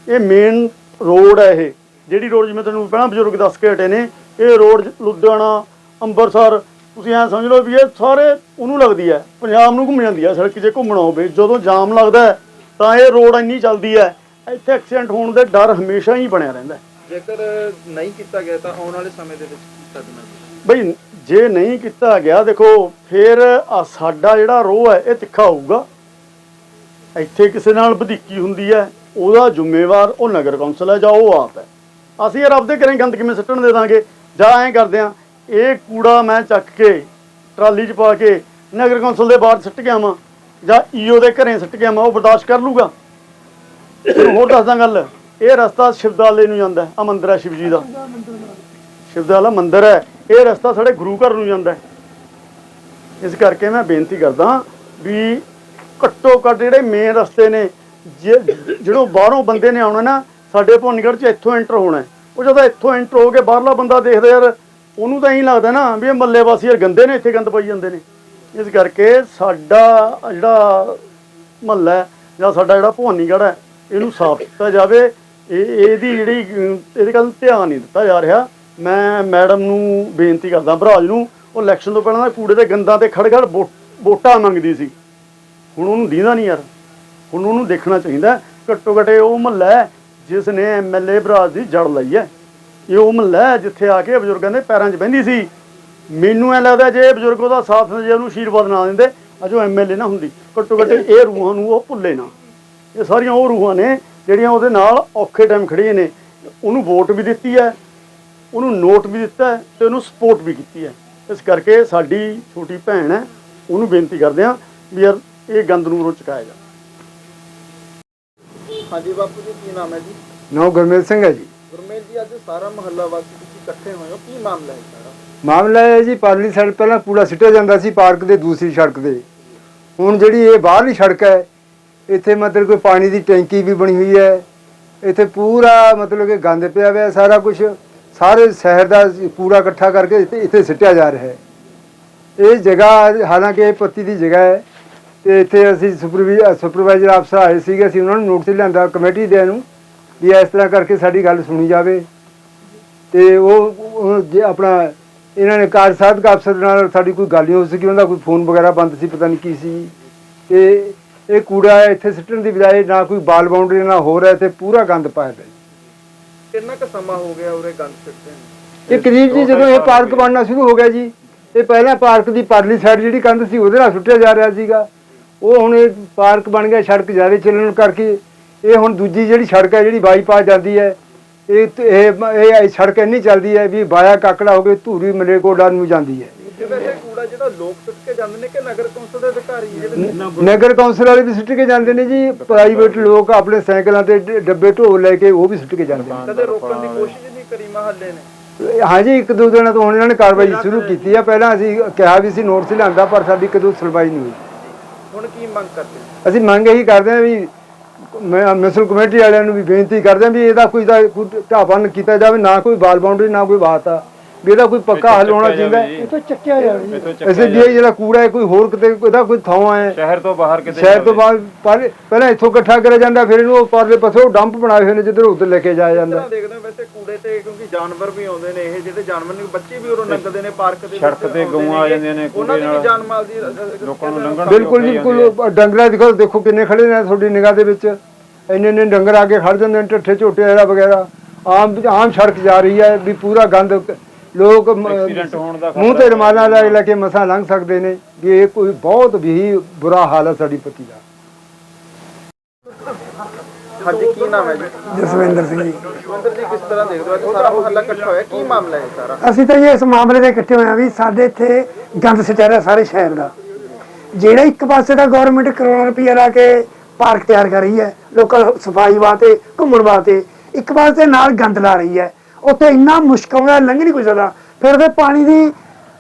ਇਹ ਮੇਨ ਰੋਡ ਹੈ ਇਹ। ਜਿਹੜੀ ਰੋਡ ਜਿਵੇਂ ਤੁਹਾਨੂੰ ਪਹਿਲਾਂ ਬਜ਼ੁਰਗ ਦੱਸ ਕੇ ਹਟੇ ਨੇ ਇਹ ਰੋਡ ਲੁਧਿਆਣਾ ਅੰਮ੍ਰਿਤਸਰ ਤੁਸੀਂ ਐ ਸਮਝ ਲਓ ਵੀ ਇਹ ਸਾਰੇ ਉਹਨੂੰ ਲੱਗਦੀ ਹੈ ਪੰਜਾਬ ਨੂੰ ਘੁੰਮ ਜਾਂਦੀ ਹੈ ਸੜਕ ਜੇ ਘੁੰਮਣਾ ਹੋਵੇ ਜਦੋਂ ਜਾਮ ਲੱਗਦਾ ਤਾਂ ਇਹ ਰੋਡ ਇੰਨੀ ਚੱਲਦੀ ਹੈ ਇੱਥੇ ਐਕਸੀਡੈਂਟ ਹੋਣ ਦੇ ਡਰ ਹਮੇਸ਼ਾ ਹੀ ਬਣਿਆ ਰਹਿੰਦਾ। ਜੇਕਰ ਨਹੀਂ ਕੀਤਾ ਗਿਆ ਤਾਂ ਆਉਣ ਵਾਲੇ ਸਮੇਂ ਦੇ ਵਿੱਚ ਕੀ ਕਰਨਾ ਬਈ ਜੇ ਨਹੀਂ ਕੀਤਾ ਗਿਆ ਦੇਖੋ ਫਿਰ ਸਾਡਾ ਜਿਹੜਾ ਰੋਹ ਹੈ ਇਹ ਤਿੱਖਾ ਹੋਊਗਾ। ਇੱਥੇ ਕਿਸੇ ਨਾਲ ਵਧੀਕੀ ਹੁੰਦੀ ਹੈ, ਉਹਦਾ ਜ਼ਿੰਮੇਵਾਰ ਉਹ ਨਗਰ ਕੌਂਸਲ ਹੈ ਜਾਂ ਉਹ ਆਪ ਹੈ। ਅਸੀਂ ਯਾਰ ਆਪਦੇ ਘਰੇ ਗੰਦ ਕਿਵੇਂ ਸੁੱਟਣ ਦੇ ਦਾਂਗੇ। ਜਾਂ ਐਂ ਕਰਦੇ ਆ ਇਹ ਕੂੜਾ ਮੈਂ ਚੱਕ ਕੇ ਟਰਾਲੀ 'ਚ ਪਾ ਕੇ ਨਗਰ ਕੌਂਸਲ ਦੇ ਬਾਹਰ ਸੁੱਟ ਕੇ ਆਵਾਂ, ਜਾਂ ਈਓ ਦੇ ਘਰੇ ਸੁੱਟ ਗਿਆ ਆਵਾਂ, ਉਹ ਬਰਦਾਸ਼ਤ ਕਰ ਲੂਗਾ। ਹੋਰ ਦੱਸਦਾ ਗੱਲ, ਇਹ ਰਸਤਾ ਸ਼ਿਵਦਾਲੇ ਨੂੰ ਜਾਂਦਾ ਹੈ ਆ ਮੰਦਿਰ ਹੈ ਸ਼ਿਵ ਜੀ ਦਾ। ਸ਼ਿਵਦਾਲਾ ਮੰਦਿਰ ਹੈ, ਇਹ ਰਸਤਾ ਸਾਡੇ ਗੁਰੂ ਘਰ ਨੂੰ ਜਾਂਦਾ ਇਸ ਕਰਕੇ ਮੈਂ ਬੇਨਤੀ ਕਰਦਾ ਵੀ ਘੱਟੋ ਘੱਟ ਜਿਹੜੇ ਮੇਨ ਰਸਤੇ ਨੇ, ਜੇ- ਜਿਹੜੋਂ ਬਾਹਰੋਂ ਬੰਦੇ ਨੇ ਆਉਣਾ ਨਾ, ਸਾਡੇ ਭੋਨੀਗੜ੍ਹ ਚ ਇੱਥੋਂ ਐਂਟਰ ਹੋਣਾ ਉਹ ਜਦੋਂ ਇੱਥੋਂ ਐਂਟਰ ਹੋ ਕੇ ਬਾਹਰਲਾ ਬੰਦਾ ਦੇਖਦਾ ਯਾਰ, ਉਹਨੂੰ ਤਾਂ ਇਹੀ ਲੱਗਦਾ ਨਾ ਵੀ ਇਹ ਮੱਲੇ ਵਾਸੀ ਯਾਰ ਗੰਦੇ ਨੇ, ਇੱਥੇ ਗੰਦ ਪਾਈ ਜਾਂਦੇ ਨੇ। ਇਸ ਕਰਕੇ ਸਾਡਾ ਜਿਹੜਾ ਮਹੱਲਾ ਜਾਂ ਸਾਡਾ ਜਿਹੜਾ ਭਵਾਨੀਗੜ੍ਹ ਹੈ, ਇਹਨੂੰ ਸਾਫ਼ ਕੀਤਾ ਜਾਵੇ। ਇਹ, ਇਹਦੀ ਜਿਹੜੀ, ਇਹਦੇ ਵੱਲ ਧਿਆਨ ਨਹੀਂ ਦਿੱਤਾ ਜਾ ਰਿਹਾ। ਮੈਂ ਮੈਡਮ ਨੂੰ ਬੇਨਤੀ ਕਰਦਾ ਭਰਾਜ ਨੂੰ, ਉਹ ਇਲੈਕਸ਼ਨ ਤੋਂ ਪਹਿਲਾਂ ਕੂੜੇ ਦੇ ਗੰਦਾਂ ਤੇ ਖੜਖੜ ਵੋ- ਵੋਟਾਂ ਮੰਗਦੀ ਸੀ। ਹੁਣ ਉਹਨੂੰ ਦੀਦਾ ਨਹੀਂ ਯਾਰ। ਹੁਣ ਉਹਨੂੰ ਦੇਖਣਾ ਚਾਹੀਦਾ, ਘੱਟੋ ਘੱਟ ਇਹ ਉਹ ਮਹੱਲਾ ਜਿਸ ਨੇ ਐਮਐਲਏ ਭਰਾਜ ਦੀ ਜੜ ਲਈ ਹੈ। ਇਹ ਉਹ ਮਹੱਲਾ ਜਿੱਥੇ ਆ ਕੇ ਬਜ਼ੁਰਗਾਂ ਦੇ ਪੈਰਾਂ 'ਚ ਬਹਿੰਦੀ ਸੀ। ਮੈਨੂੰ ਐ ਲੱਗਦਾ ਜੇ ਬਜ਼ੁਰਗ ਉਹਦਾ ਸਾਥ ਜੇ ਉਹਨੂੰ ਆਸ਼ੀਰਵਾਦ ਨਾ ਦਿੰਦੇ, ਅੱਜ ਉਹ ਐਮਐਲਏ ਨਾ ਹੁੰਦੀ। ਘੱਟੋ ਘੱਟ ਇਹ ਰੂਹਾਂ ਨੂੰ ਉਹ ਭੁੱਲੇ ਨਾ। ਇਹ ਸਾਰੀਆਂ ਉਹ ਰੂਹਾਂ ਨੇ ਜਿਹੜੀਆਂ ਉਹਦੇ ਨਾਲ ਔਖੇ ਟਾਈਮ ਖੜੀਆਂ ਨੇ। ਉਹਨੂੰ ਵੋਟ ਵੀ ਦਿੱਤੀ ਹੈ, ਉਹਨੂੰ ਨੋਟ ਵੀ ਦਿੱਤਾ ਹੈ ਤੇ ਉਹਨੂੰ ਸਪੋਰਟ ਵੀ ਕੀਤੀ ਹੈ। ਇਸ ਕਰਕੇ ਸਾਡੀ ਛੋਟੀ ਭੈਣ ਹੈ, ਉਹਨੂੰ ਬੇਨਤੀ ਕਰਦੇ ਹਾਂ ਵੀ ਯਾਰ ਇਹ ਗੰਦ ਨੂੰ ਚੁਕਾਇਆ ਜਾ ਹਾਂਜੀ ਬਾਪੂ ਜੀ ਕੀ ਨਾਮ ਹੈ ਜੀ? ਨਾਮ ਗੁਰਮੇਲ ਸਿੰਘ ਹੈ ਜੀ। ਗੁਰਮੇਲ ਜੀ ਅੱਜ ਸਾਰਾ ਮਹੱਲਾ ਵਾਸੀ ਤੁਸੀਂ ਇਕੱਠੇ ਹੋਏ ਹੋ। ਕੀ ਮਾਮਲਾ ਹੈ ਸਾਰਾ? ਮਾਮਲਾ ਇਹ ਹੈ ਜੀ ਪਾਰਲੀ ਸੜਕ ਪਹਿਲਾਂ ਕੂੜਾ ਸਿੱਟਿਆ ਜਾਂਦਾ ਸੀ ਪਾਰਕ ਦੇ ਦੂਸਰੀ ਸੜਕ ਤੇ ਹੁਣ ਜਿਹੜੀ ਇਹ ਬਾਹਰਲੀ ਸੜਕ ਹੈ ਇੱਥੇ ਮਤਲਬ ਕੋਈ ਪਾਣੀ ਦੀ ਟੈਂਕੀ ਵੀ ਬਣੀ ਹੋਈ ਹੈ। ਇੱਥੇ ਪੂਰਾ ਮਤਲਬ ਕਿ ਗੰਦ ਪਿਆ ਹੋਇਆ ਸਾਰਾ ਕੁਝ ਸਾਰੇ ਸ਼ਹਿਰ ਦਾ ਕੂੜਾ ਇਕੱਠਾ ਕਰਕੇ ਇੱਥੇ ਇੱਥੇ ਸਿੱਟਿਆ ਜਾ ਰਿਹਾ ਹੈ। ਇਹ ਜਗ੍ਹਾ ਹਾਲਾਂਕਿ ਇਹ ਪੱਤੀ ਦੀ ਜਗ੍ਹਾ ਹੈ। ਤੇ ਇੱਥੇ ਅਸੀਂ ਸੁਪਰਵਾਈਜ਼ਰ ਅਫਸਰ ਆਏ ਸੀਗੇ ਅਸੀਂ ਉਹਨਾਂ ਨੂੰ ਨੋਟਿਸ ਲਿਆਂਦਾ ਕਮੇਟੀ ਦੇ ਨੂੰ ਵੀ ਇਸ ਤਰ੍ਹਾਂ ਕਰਕੇ ਸਾਡੀ ਗੱਲ ਸੁਣੀ ਜਾਵੇ। ਤੇ ਉਹ ਜੇ ਆਪਣਾ ਇਹਨਾਂ ਨੇ ਕਾਰਜ ਸਾਧਕ ਅਫਸਰ ਨਾਲ ਸਾਡੀ ਕੋਈ ਗੱਲ ਨਹੀਂ ਹੋ ਸਕੀ ਉਹਦਾ ਕੋਈ ਫੋਨ ਵਗੈਰਾ ਬੰਦ ਸੀ ਪਤਾ ਨਹੀਂ ਕੀ ਸੀ। ਤੇ ਇਹ ਕੂੜਾ ਇੱਥੇ ਸਿੱਟਣ ਦੀ ਬਜਾਏ ਨਾ ਕੋਈ ਬਾਲ ਬਾਉਂਡਰੀ ਨਾ ਹੋ ਰਿਹਾ ਤੇ ਪੂਰਾ ਗੰਦ ਪਾਇਆ ਪਿਆ। ਕਿੰਨਾ ਕੁ ਸਮਾਂ ਹੋ ਗਿਆ ਉਰੇ ਗੰਦ ਸਿੱਟਦੇ ਨੂੰ? ਇਹ ਕਰੀਬ ਜੀ ਜਦੋਂ ਇਹ ਪਾਰਕ ਬਣਨਾ ਸ਼ੁਰੂ ਹੋ ਗਿਆ ਜੀ ਇਹ ਪਹਿਲਾਂ ਪਾਰਕ ਦੀ ਪਰਲੀ ਸਾਈਡ ਜਿਹੜੀ ਕੰਧ ਸੀ ਉਹਦੇ ਨਾਲ ਸੁੱਟਿਆ ਜਾ ਰਿਹਾ ਸੀਗਾ। ਉਹ ਹੁਣ ਇਹ ਪਾਰਕ ਬਣ ਗਿਆ ਸੜਕ ਜ਼ਿਆਦਾ ਚੱਲਣ ਕਰਕੇ। ਇਹ ਹੁਣ ਦੂਜੀ ਜਿਹੜੀ ਸੜਕ ਹੈ ਜਿਹੜੀ ਬਾਈਪਾਸ ਜਾਂਦੀ ਹੈ ਇਹ ਇਹ ਇਹ ਸੜਕ ਇੰਨੀ ਚੱਲਦੀ ਹੈ ਵੀ ਬਾਇਆ ਕਾਕੜਾ ਹੋ ਕੇ ਧੂਰੀ ਮਲੇਕੋਟਲਾ ਨੂੰ ਜਾਂਦੀ ਹੈ। ਨਗਰ ਕੌਂਸਲ ਵਾਲੇ ਵੀ ਸੁੱਟ ਕੇ ਜਾਂਦੇ ਨੇ ਜੀ ਪ੍ਰਾਈਵੇਟ ਲੋਕ ਆਪਣੇ ਸਾਈਕਲਾਂ ਤੇ ਡੱਬੇ ਢੋ ਲੈ ਕੇ ਉਹ ਵੀ ਸੁੱਟ ਕੇ ਜਾਂਦੇ ਨੇ। ਕਦੇ ਰੋਕਣ ਦੀ ਕੋਸ਼ਿਸ਼ ਨਹੀਂ ਕਰੀ ਮਹੱਲੇ ਨੇ। ਹਾਂਜੀ ਇੱਕ ਦੋ ਦਿਨਾਂ ਤੋਂ ਹੁਣ ਇਹਨਾਂ ਨੇ ਕਾਰਵਾਈ ਸ਼ੁਰੂ ਕੀਤੀ ਆ। ਪਹਿਲਾਂ ਅਸੀਂ ਕਿਹਾ ਵੀ ਸੀ ਨੋਟਿਸ ਲਿਆਂਦਾ ਪਰ ਸਾਡੀ ਕਦੋਂ ਸੁਣਵਾਈ ਨਹੀਂ ਹੋਈ। ਹੁਣ ਕੀ ਮੰਗ ਕਰਦੇ ਨੇ? ਅਸੀਂ ਮੰਗ ਇਹੀ ਕਰਦੇ ਹਾਂ ਵੀ ਮੈਂ ਮਿਸਲ ਕਮੇਟੀ ਵਾਲਿਆਂ ਨੂੰ ਵੀ ਬੇਨਤੀ ਕਰਦੇ ਹਾਂ ਵੀ ਇਹਦਾ ਕੋਈ ਦਾ ਕੋਈ ਢਾਬਨ ਕੀਤਾ ਜਾਵੇ, ਨਾ ਕੋਈ ਬਾਲ ਬਾਉਂਡਰੀ ਨਾ ਕੋਈ ਬਾਤ ਆ ਵੀ ਇਹਦਾ ਕੋਈ ਪੱਕਾ ਹੱਲ ਹੋਣਾ ਚਾਹੀਦਾ ਹੈ। ਇਹ ਤਾਂ ਚੱਕਿਆ ਜਾਵੇ ਅਸੀਂ ਵੀ ਇਹ ਜਿਹੜਾ ਕੂੜਾ ਹੈ ਕੋਈ ਹੋਰ ਕਿਤੇ ਉਹਦਾ ਕੋਈ ਥਾਂ ਹੈ। ਸ਼ਹਿਰ ਤੋਂ ਬਾਹਰ ਕਿਤੇ ਸ਼ਹਿਰ ਤੋਂ ਬਾਅਦ ਪਰ- ਪਹਿਲਾਂ ਇੱਥੋਂ ਇਕੱਠਾ ਕਰਿਆ ਜਾਂਦਾ ਫਿਰ ਇਹਨੂੰ ਪਰਲੇ ਪਾਸੇ ਉਹ ਡੰਪ ਬਣਾਏ ਹੋਏ ਨੇ ਜਿੱਧਰ ਉੱਧਰ ਲੈ ਕੇ ਜਾਇਆ ਜਾਂਦਾ। ਤਰ੍ਹਾਂ ਦੇਖਦੇ ਹੋ ਵੈਸੇ ਕੂੜੇ ਤੇ ਕਿਉਂਕਿ ਜਾਨਵਰ ਵੀ ਆਉਂਦੇ ਨੇ ਇਹ ਜਿਹੜੇ ਜਾਨਵਰ ਨੇ ਬੱਚੇ ਵੀ ਉਰੋਂ ਲੰਘਦੇ ਨੇ ਪਾਰਕ ਦੇ ਵਿੱਚ ਸੜਕ ਤੇ ਆਉਂਦੇ ਗਊਆਂ ਆ। ਜਾਂਦੀਆਂ ਨੇ ਉਹਨਾਂ ਦੀ ਕੂੜੇ ਵੀ ਨਾਲ। ਜਾਨ ਮਾਲ ਦੀ ਲੋਕਾਂ ਨੂੰ ਲੰਘਣ ਬਿਲਕੁਲ ਬਿਲਕੁਲ ਡੰਗਰਾਂ ਦੇਖੋ ਦੇਖੋ ਕਿੰਨੇ ਖੜੇ ਨੇ ਤੁਹਾਡੀ ਨਿਗਾਹ ਦੇ ਵਿੱਚ। ਇੰਨੇ ਇੰਨੇ ਡੰਗਰ ਆ ਕੇ ਖੜ ਜਾਂਦੇ ਨੇ ਠੱਠੇ ਝੋਟੇ ਵਾਲਾ ਵਗੈਰਾ। ਆਮ ਆਮ ਸੜਕ ਜਾ ਰਹੀ ਹੈ ਵੀ ਪੂਰਾ ਗੰਦ ਲੋਕ ਐਕਸੀਡੈਂਟ ਹੋਣ ਦਾ ਮੂੰਹ ਤੇ ਰਮਾਲਾ ਲੈ ਲੈ ਕੇ ਮਸਾਂ ਲੰਘ ਸਕਦੇ ਨੇ ਵੀ ਇਹ ਕੋਈ ਬਹੁਤ ਵੀ ਬੁਰਾ ਹਾਲ ਹੈ ਸਾਡੀ ਪੱਤੀ ਦਾ। ਹਾਂਜੀ ਕੀ ਨਾਮ ਹੈ ਜੀ? ਜਸਵਿੰਦਰ ਸਿੰਘ ਜੀ। ਸੁਰਿੰਦਰ ਜੀ ਕਿਸ ਤਰ੍ਹਾਂ ਦੇਖਦੇ ਹੋ? ਅੱਜ ਸਾਰਾ ਮਹੱਲਾ ਇਕੱਠਾ ਹੋਇਆ। ਕੀ ਮਾਮਲਾ ਹੈ ਸਾਰਾ? ਅਸੀਂ ਤਾਂ ਇਸ ਮਾਮਲੇ ਦੇ ਇਕੱਠੇ ਹੋਏ ਆ ਵੀ ਸਾਡੇ ਇੱਥੇ ਗੰਦ ਰਿਹਾ ਸਾਰੇ ਸ਼ਹਿਰ ਦਾ। ਜਿਹੜਾ ਇੱਕ ਪਾਸੇ ਦਾ ਗਵਰਨਮੈਂਟ ਕਰੋੜਾਂ ਰੁਪਈਆ ਲਾ ਕੇ ਪਾਰਕ ਤਿਆਰ ਕਰ ਰਹੀ ਹੈ ਲੋਕਾਂ ਸਫ਼ਾਈ ਵਾਸਤੇ ਘੁੰਮਣ ਵਾਸਤੇ ਇੱਕ ਪਾਸੇ ਨਾਲ ਗੰਦ ਲਾ ਰਹੀ ਹੈ। ਉੱਥੇ ਇੰਨਾ ਮੁਸ਼ਕਲ ਆਉਂਦਾ, ਲੰਘ ਨਹੀਂ ਕੋਈ ਸਕਦਾ ਫਿਰ ਉਹਦੇ ਪਾਣੀ ਦੀ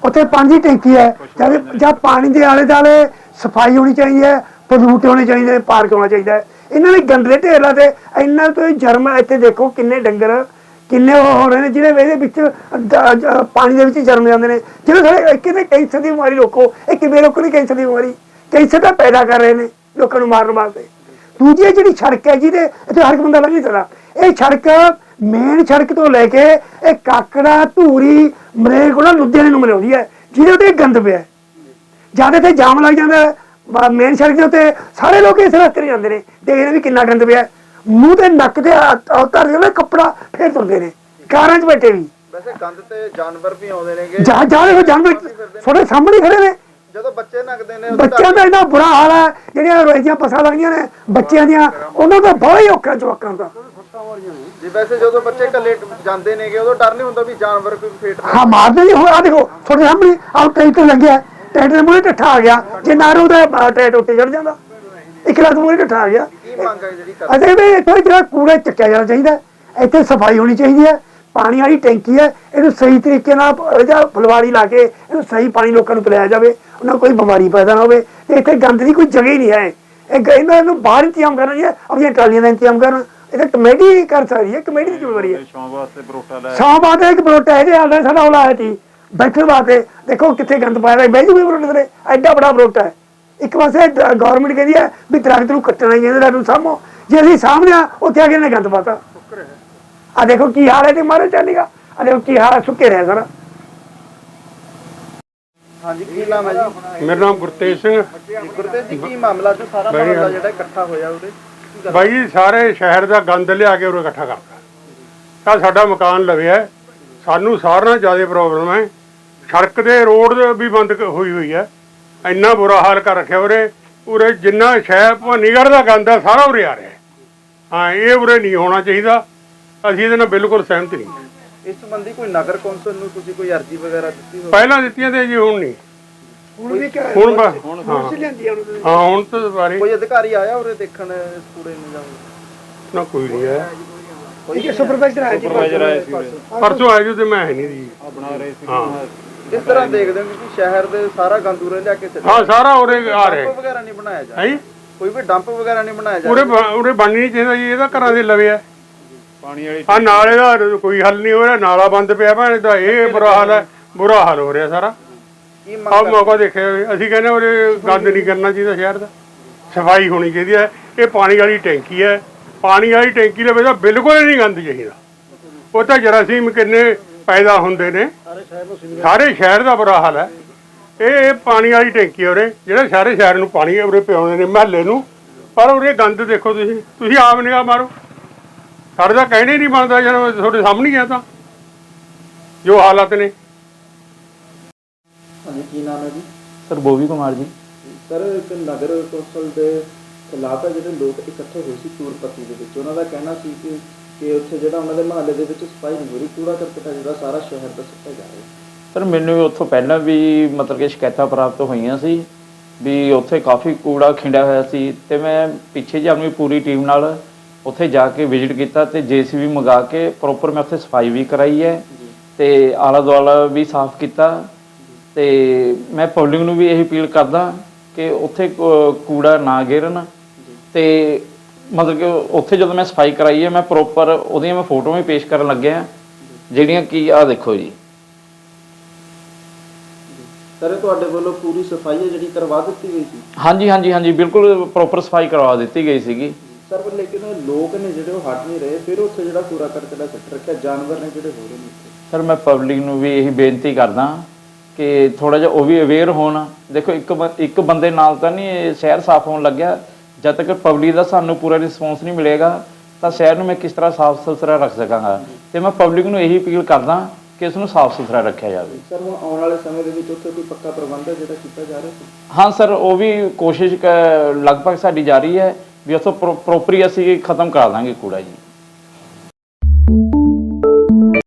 ਉੱਥੇ ਪੰਜ ਹੀ ਟੈਂਕੀ ਹੈ। ਜਦ ਜਦ ਪਾਣੀ ਦੇ ਆਲੇ ਦਾਲੇ ਸਫ਼ਾਈ ਹੋਣੀ ਚਾਹੀਦੀ ਹੈ ਬੂਟੇ ਹੋਣੇ ਚਾਹੀਦੇ ਨੇ ਪਾਰਕ ਹੋਣਾ ਚਾਹੀਦਾ ਹੈ। ਇਹਨਾਂ ਨੇ ਗੰਦਲੇ ਢੇਰ ਲਾਤੇ ਇੰਨਾ ਤੋਂ ਜਰਮ ਇੱਥੇ ਦੇਖੋ ਕਿੰਨੇ ਡੰਗਰ, ਕਿੰਨੇ ਉਹ ਹੋ ਰਹੇ ਨੇ, ਜਿਹੜੇ ਇਹਦੇ ਵਿੱਚ ਪਾਣੀ ਦੇ ਵਿੱਚ ਜਰਮ ਜਾਂਦੇ ਨੇ। ਜਿਹੜੇ ਸਾਰੇ ਕਿਤੇ ਕੈਂਸਰ ਦੀ ਬਿਮਾਰੀ ਰੋਕੋ ਇਹ ਕਿਵੇਂ ਰੋਕਣੀ ਕੈਂਸਰ ਦੀ ਬਿਮਾਰੀ। ਕੈਂਸਰ ਤਾਂ ਪੈਦਾ ਕਰ ਰਹੇ ਨੇ ਲੋਕਾਂ ਨੂੰ ਮਾਰਨ ਵਾਸਤੇ। ਦੂਜੀ ਜਿਹੜੀ ਸੜਕ ਹੈ, ਜਿਹਦੇ ਇੱਥੇ ਹਰ ਇੱਕ ਬੰਦਾ ਲੰਘ ਨਹੀਂ ਸਕਦਾ। ਇਹ ਸੜਕ ਮੇਨ ਸੜਕ ਤੋਂ ਲੈ ਕੇ ਇਹ ਕਾਕੜਾ ਧੂਰੀ ਮਰੇਕੋਲਾ ਲੁਧਿਆਣੇ ਨੂੰ ਮਿਲਾਉਂਦੀ ਹੈ ਜਿਹਦੇ ਉੱਤੇ ਗੰਦ ਪਿਆ। ਜਦ ਇੱਥੇ ਜਾਮ ਲੱਗ ਜਾਂਦਾ ਮੇਨ ਸੜਕ ਦੇ ਉੱਤੇ ਸਾਰੇ ਲੋਕ ਇਸ ਰਸਤੇ ਜਾਂਦੇ ਨੇ ਦੇਖਦੇ ਨੇ ਵੀ ਕਿੰਨਾ ਗੰਦ ਪਿਆ। ਮੂੰਹ ਤੇ ਨੱਕ ਤੇ ਉਤਰ ਜਾਂਦਾ ਕੱਪੜਾ ਫੇਰ ਤੁਰਦੇ ਨੇ ਕਾਰਾਂ 'ਚ ਬੈਠੇ ਵੀ ਵੈਸੇ ਗੰਦ ਤੇ ਜਾਨਵਰ ਵੀ ਆਉਂਦੇ ਨੇਗੇ ਜਾ ਜਾ ਦੇਖੋ ਜਾਨਵਰ ਤੁਹਾਡੇ ਸਾਹਮਣੇ ਖੜੇ ਨੇ ਜਦੋਂ ਬੱਚੇ ਨਗਦੇ ਨੇ ਬੱਚਿਆਂ ਦਾ ਇੰਨਾ ਬੁਰਾ ਹਾਲ ਹੈ ਜਿਹੜੀਆਂ ਰੋਈਆਂ ਪਸਾਂ ਲੱਗਦੀਆਂ ਨੇ ਬੱਚਿਆਂ ਦੀਆਂ ਉਹਨਾਂ ਦਾ ਬਹੁਤ ਹੀ ਔਖਾ ਜਵਾਕਾਂ ਦਾ ਜੀ ਵੈਸੇ ਜਦੋਂ ਬੱਚੇ ਇਕੱਲੇ ਜਾਂਦੇ ਨੇਗੇ ਉਦੋਂ ਡਰ ਨਹੀਂ ਹੁੰਦਾ ਵੀ ਜਾਨਵਰ ਕੋਈ ਫੇਟ ਹਾਂ ਮਾਰਦੇ ਜੀ ਹੁਣ ਆ ਦੇਖੋ ਤੁਹਾਡੇ ਸਾਹਮਣੇ ਆਹ ਟਰੈਕਟਰ ਲੱਗਿਆ ਟਰੈਕਟਰ ਦੇ ਮੂਹਰੇ ਟੱਠਾ ਆ ਗਿਆ। ਜੇ ਨਾ ਉਹਦਾ ਟਰੈਕਟਰ ਉੱਤੇ ਚੜ ਜਾਂਦਾ। ਇੱਕ ਲੱਖ ਮੂਹਰੇ ਟੱਠਾ ਆ ਗਿਆ। ਕੀ ਮੰਗ ਹੈ ਜਿਹੜੀ ਕਰ ਅਜੇ ਵੀ ਇੱਥੇ ਜਿਹੜਾ ਕੂੜਾ ਚੱਕਿਆ ਜਾਣਾ ਚਾਹੀਦਾ ਹੈ। ਇੱਥੇ ਸਫ਼ਾਈ ਹੋਣੀ ਚਾਹੀਦੀ ਹੈ। ਪਾਣੀ ਵਾਲੀ ਟੈਂਕੀ ਹੈ। ਇਹਨੂੰ ਸਹੀ ਤਰੀਕੇ ਨਾਲ ਫੁਲਵਾੜੀ ਲਾ ਕੇ ਇਹਨੂੰ ਸਹੀ ਪਾਣੀ ਲੋਕਾਂ ਨੂੰ ਪਿਲਾਇਆ ਜਾਵੇ। ਉਹਨਾਂ ਨੂੰ ਕੋਈ ਬਿਮਾਰੀ ਪੈਦਾ ਨਾ ਹੋਵੇ। ਤੇ ਇੱਥੇ ਗੰਦ ਦੀ ਕੋਈ ਜਗ੍ਹਾ ਹੀ ਨਹੀਂ ਹੈ। ਇਹ ਗ- ਇਹਨਾਂ ਨੂੰ ਬਾਹਰ ਇੰਤਜ਼ਾਮ ਕਰਨਾ ਚਾਹੀਦਾ। ਆਪਣੀਆਂ ਟਰਾਲੀਆਂ ਦਾ ਇੰਤਜ਼ਾਮ ਕਰਨ। ਇਹ ਤਾਂ ਕਮੇਟੀ ਕਰ ਸਕਦੀ ਹੈ ਕਮੇਟੀ ਦੀ ਜ਼ਿੰਮੇਵਾਰੀ ਹੈ। ਸ਼ੌਂਕ ਵਾਸਤੇ ਬਰੋਟਾ ਲੈ ਸੌ ਬਾਤ ਇੱਕ ਬਰੋਟਾ ਇਹਦੇ ਹਾਲ ਦਾ ਸਾਡਾ ਉਹ ਲਾਇਆ ਸੀ। ਬੈਠਣ ਵਾਸਤੇ ਦੇਖੋ ਕਿੱਥੇ ਗੰਦ ਪਾਇਆ ਹੋਇਆ ਬਹਿ ਜੂਗੇ ਬਰੋਟੇ ਤੇ ਐਡਾ ਬੜਾ ਬਰੋਟਾ ਹੈ। ਇੱਕ ਪਾਸੇ ਗਵਰਨਮੈਂਟ ਕਹਿੰਦੀ ਹੈ ਵੀ ਦਰਖਤ ਨੂੰ ਕੱਟਣਾ ਹੀ ਚਾਹੀਦਾ ਨੂੰ ਸਾਹਮੋ ਜੇ ਅਸੀਂ ਸਾਹਮਣੇ ਆ ਉੱਥੇ ਆ ਕੇ ਗੰਦ ਪਾਤਾ। ਆ ਦੇਖੋ ਕੀ ਹਾਲ ਹੈ ਤੇ ਮਾਰੇ ਚੱਲੇਗਾ ਆ ਦੇਖੋ ਕੀ ਹਾਲ ਹੈ ਸੁੱਕੇ ਰਿਹਾ ਸਾਰਾ। ਹਾਂਜੀ ਕੀ ਨਾਮ ਹੈ ਜੀ? ਮੇਰਾ ਨਾਮ ਗੁਰਤੇਜ ਸਿੰਘ ਗੁਰਤੇਜ ਜੀ ਕੀ ਮਾਮਲਾ ਜੋ ਸਾਰਾ ਮਹੱਲਾ ਜਿਹੜਾ ਇਕੱਠਾ ਹੋਇਆ ਉਹਦੇ? ਬਾਈ ਜੀ ਸਾਰੇ ਸ਼ਹਿਰ ਦਾ ਗੰਦ ਲਿਆ ਕੇ ਉਰੇ ਇਕੱਠਾ ਕਰਤਾ। ਤਾਂ ਸਾਡਾ ਮਕਾਨ ਲਵੇ ਹੈ। ਸਾਨੂੰ ਸਾਰਿਆਂ ਨਾਲੋਂ ਜ਼ਿਆਦਾ ਪ੍ਰੋਬਲਮ ਹੈ। ਸੜਕ ਦੇ ਰੋਡ ਵੀ ਬੰਦ ਹੋਈ ਹੋਈ ਹੈ। ਇੰਨਾ ਬੁਰਾ ਹਾਲ ਕਰ ਰੱਖਿਆ ਉਰੇ। ਉਰੇ ਜਿੰਨਾ ਸ਼ਹਿਰ ਭਵਾਨੀਗੜ੍ਹ ਦਾ ਗੰਦ ਹੈ ਸਾਰਾ ਉਰੇ ਆ ਰਿਹਾ ਹੈ। ਹਾਂ ਇਹ ਉਰੇ ਨਹੀਂ ਹੋਣਾ ਚਾਹੀਦਾ। ਅਸੀਂ ਇਹਦੇ ਨਾਲ ਬਿਲਕੁਲ ਸਹਿਮਤ ਨਹੀਂ। ਇਸ ਸੰਬੰਧੀ ਕੋਈ ਨਗਰ ਕੌਂਸਲ ਨੂੰ ਤੁਸੀਂ ਕੋਈ ਅਰਜ਼ੀ ਵਗੈਰਾ ਦਿੱਤੀ ਹੋਵੇ? ਪਹਿਲਾਂ ਦਿੱਤੀਆਂ ਤੇ ਜੀ ਹੁਣ ਨਹੀਂ। ਹੁਣ ਵੀ ਕਿਹਾ ਹੁਣ ਬਸ ਹਾਂ। ਲਿਆਂਦੀ ਆ ਉਹਨੂੰ। ਹਾਂ ਹੁਣ ਤਾਂ ਬਾਰੇ ਕੋਈ ਅਧਿਕਾਰੀ ਆਇਆ ਉਰੇ ਦੇਖਣ ਇਸ ਕੂੜੇ ਨੂੰ ਜਾਂ ਨਾ ਕੋਈ ਨਹੀਂ ਹੈ ਇਹ ਸੁਪਰਵਾਈਜ਼ਰ ਆਇਆ ਜੀ ਸੁਪਰਵਾਈਜ਼ਰ ਆਏ ਸੀ। ਪਰਸੋਂ ਆਏ ਜੋ ਤੇ ਮੈਂ ਹੈ ਨਹੀਂ ਜੀ। ਬਣਾ ਰਹੇ ਸੀ ਹਾਂ। ਇਸ ਤਰ੍ਹਾਂ ਦੇਖਦੇ ਹੋ ਕਿ ਸ਼ਹਿਰ ਦੇ ਸਾਰਾ ਗੰਦ ਉਰੇ ਲਿਆ ਕੇ ਹਾਂ ਸਾਰਾ ਉਰੇ ਆ ਰਿਹਾ। ਵਗੈਰਾ ਨਹੀਂ ਬਣਾਇਆ ਜਾ ਹੈ? ਕੋਈ ਵੀ ਡੰਪ ਵਗੈਰਾ ਨਹੀਂ ਬਣਾਇਆ ਜਾ ਉਰੇ ਉਰੇ ਬਣਨੀ ਨਹੀਂ ਚਾਹੀਦਾ ਜੀ ਇਹਦਾ ਘਰਾਂ ਦੇ ਲਵੇ ਆ। ਪਾਣੀ ਵਾਲੀ ਆ ਨਾਲੇ ਦਾ ਕੋਈ ਹੱਲ ਨਹੀਂ ਹੋ ਰਿਹਾ ਨਾਲਾ ਬੰਦ ਪਿਆ ਭਾਵੇਂ ਤਾਂ ਇਹ ਬੁਰਾ ਹਾਲ ਹੈ ਬੁਰਾ ਹਾਲ ਹੋ ਰਿਹਾ ਸਾਰਾ। ਕੀ ਆਹ ਮੰਗ ਮੌਕਾ ਦੇਖਿਆ ਹੋਵੇ। ਅਸੀਂ ਕਹਿੰਦੇ ਉਰੇ ਗੰਦ ਨਹੀਂ ਕਰਨਾ ਚਾਹੀਦਾ ਸ਼ਹਿਰ ਦਾ। ਸਫ਼ਾਈ ਹੋਣੀ ਚਾਹੀਦੀ ਹੈ। ਇਹ ਪਾਣੀ ਵਾਲੀ ਟੈਂਕੀ ਹੈ। ਪਾਣੀ ਵਾਲੀ ਟੈਂਕੀ ਦੇ ਵਿੱਚ ਤਾਂ ਬਿਲਕੁਲ ਹੀ ਨਹੀਂ ਗੰਦ ਚਾਹੀਦਾ। ਉਹ ਤਾਂ ਜਰਾਸੀਮ ਕਿੰਨੇ ਪੈਦਾ ਹੁੰਦੇ ਨੇ। ਸਾਰੇ ਸ਼ਹਿਰ ਦਾ ਬੁਰਾ ਹਾਲ ਹੈ। ਇਹ ਪਾਣੀ ਵਾਲੀ ਟੈਂਕੀ ਹੈ ਉਰੇ। ਜਿਹੜੇ ਸਾਰੇ ਸ਼ਹਿਰ ਨੂੰ ਪਾਣੀ ਉਰੇ ਪਿਆਉਂਦੇ ਨੇ ਮਹੱਲੇ ਨੂੰ। ਪਰ ਉਰੇ ਗੰਦ ਦੇਖੋ ਤੁਸੀਂ। ਤੁਸੀਂ ਆਪ ਨਿਗਾਹ ਮਾਰੋ। ਸਾਡੇ ਤਾਂ ਕਹਿਣੇ ਨਹੀਂ ਬਣਦਾ ਜਦੋਂ ਤੁਹਾਡੇ ਸਾਹਮਣੇ ਆ ਤਾਂ। ਜੋ ਹਾਲਾਤ ਨੇ। ਹਾਂਜੀ ਕੀ ਨਾਮ ਹੈ ਜੀ? ਸਰ ਬੋਵੀ ਕੁਮਾਰ ਜੀ। ਸਰ ਇੱਕ ਨਗਰ ਕੌਂਸਲ ਦੇ ਖਿਲਾਫ ਹੈ ਜਿਹੜੇ ਲੋਕ ਇਕੱਠੇ ਹੋਏ ਸੀ ਤੂਰਪੱਤੀ ਦੇ ਵਿੱਚ। ਉਹਨਾਂ ਦਾ ਕਹਿਣਾ ਸੀ ਕਿ ਕਿ ਉੱਥੇ ਜਿਹੜਾ ਉਹਨਾਂ ਦੇ ਮਹੱਲੇ ਦੇ ਵਿੱਚ ਸਫ਼ਾਈ ਨਹੀਂ ਹੋ ਰਹੀ ਕੂੜਾ ਕਰਕਟ ਜਿਹੜਾ ਸਾਰਾ ਸ਼ਹਿਰ ਦਾ ਸੁੱਟਿਆ ਜਾ ਰਿਹਾ ਸਰ ਮੈਨੂੰ ਉੱਥੋਂ ਪਹਿਲਾਂ ਵੀ ਮਤਲਬ ਕਿ ਸ਼ਿਕਾਇਤਾਂ ਪ੍ਰਾਪਤ ਹੋਈਆਂ ਸੀ ਵੀ ਉੱਥੇ ਕਾਫੀ ਕੂੜਾ ਖਿੰਡਿਆ ਹੋਇਆ ਸੀ ਤੇ ਮੈਂ ਪਿੱਛੇ ਜੀ ਆਪਣੀ ਪੂਰੀ ਟੀਮ ਨਾਲ ਉੱਥੇ ਜਾ ਕੇ ਵਿਜ਼ਿਟ ਕੀਤਾ ਤੇ ਜੀਸੀਬੀ ਮੰਗਾ ਕੇ ਪ੍ਰੋਪਰ ਮੈਂ ਉੱਥੇ ਸਫ਼ਾਈ ਵੀ ਕਰਾਈ ਹੈ ਤੇ ਆਲਾ ਦੁਆਲਾ ਵੀ ਸਾਫ਼ ਕੀਤਾ। ਤੇ ਮੈਂ ਪਬਲਿਕ ਨੂੰ ਵੀ ਇਹ ਅਪੀਲ ਕਰਦਾ ਕਿ ਉੱਥੇ ਕੂੜਾ ਨਾ ਗੇਰਨ ਤੇ ਮਤਲਬ ਕਿ ਉੱਥੇ ਜਦੋਂ ਮੈਂ ਸਫ਼ਾਈ ਕਰਾਈ ਹੈ ਮੈਂ ਪ੍ਰੋਪਰ ਉਹਦੀਆਂ ਮੈਂ ਫੋਟੋਆਂ ਵੀ ਪੇਸ਼ ਕਰਨ ਲੱਗਿਆ ਜਿਹੜੀਆਂ ਕਿ ਆ ਦੇਖੋ ਜੀ। ਸਰ ਤੁਹਾਡੇ ਵੱਲੋਂ ਪੂਰੀ ਸਫ਼ਾਈ ਹੈ ਜਿਹੜੀ ਕਰਵਾ ਦਿੱਤੀ ਗਈ ਸੀ? ਹਾਂਜੀ ਹਾਂਜੀ ਹਾਂਜੀ ਬਿਲਕੁਲ ਪ੍ਰੋਪਰ ਸਫ਼ਾਈ ਕਰਵਾ ਦਿੱਤੀ ਗਈ ਸੀਗੀ। ਸਰ ਪਰ ਲੇਕਿਨ ਲੋਕ ਨੇ ਜਿਹੜੇ ਉਹ ਹਟ ਨਹੀਂ ਰਹੇ ਫਿਰ ਉੱਥੇ ਜਿਹੜਾ ਕੂੜਾ ਕਰਕਟ ਦਾ ਸਿੱਟ ਰੱਖਿਆ ਜਾਨਵਰ ਨੇ ਜਿਹੜੇ ਹੋ ਰਹੇ ਨੇ ਸਰ ਮੈਂ ਪਬਲਿਕ ਨੂੰ ਵੀ ਇਹੀ ਬੇਨਤੀ ਕਰਦਾ ਕਿ ਥੋੜਾ ਜਿਹਾ ਉਹ ਵੀ ਅਵੇਅਰ ਹੋਣ। ਦੇਖੋ ਇੱਕ ਇੱਕ ਬੰਦੇ ਨਾਲ ਤਾਂ ਨਹੀਂ ਇਹ ਸ਼ਹਿਰ ਸਾਫ਼ ਹੋਣ ਲੱਗਿਆ। ਜਦ ਤੱਕ ਪਬਲਿਕ ਦਾ ਸਾਨੂੰ ਪੂਰਾ ਰਿਸਪੌਂਸ ਨਹੀਂ ਮਿਲੇਗਾ ਤਾਂ ਸ਼ਹਿਰ ਨੂੰ ਮੈਂ ਕਿਸ ਤਰ੍ਹਾਂ ਸਾਫ਼ ਸੁਥਰਾ ਰੱਖ ਸਕਾਂਗਾ? ਤੇ ਮੈਂ ਪਬਲਿਕ ਨੂੰ ਇਹੀ ਅਪੀਲ ਕਰਦਾ ਕਿ ਇਸ ਨੂੰ ਸਾਫ਼ ਸੁਥਰਾ ਰੱਖਿਆ ਜਾਵੇ। ਸਰ ਹੁਣ ਆਉਣ ਵਾਲੇ ਸਮੇਂ ਦੇ ਵਿੱਚ ਉੱਥੇ ਕੋਈ ਪੱਕਾ ਪ੍ਰਬੰਧ ਹੈ ਜਿਹੜਾ ਕੀਤਾ ਜਾ ਰਿਹਾ? ਹਾਂ ਸਰ ਉਹ ਵੀ ਕੋਸ਼ਿਸ਼ ਲਗਭਗ ਸਾਡੀ ਜਾਰੀ ਹੈ ਵੀ ਉੱਥੋਂ ਪ੍ਰੋਪਰੀ ਅਸੀਂ ਖਤਮ ਕਰਾ ਦਾਂਗੇ ਕੂੜਾ ਜੀ।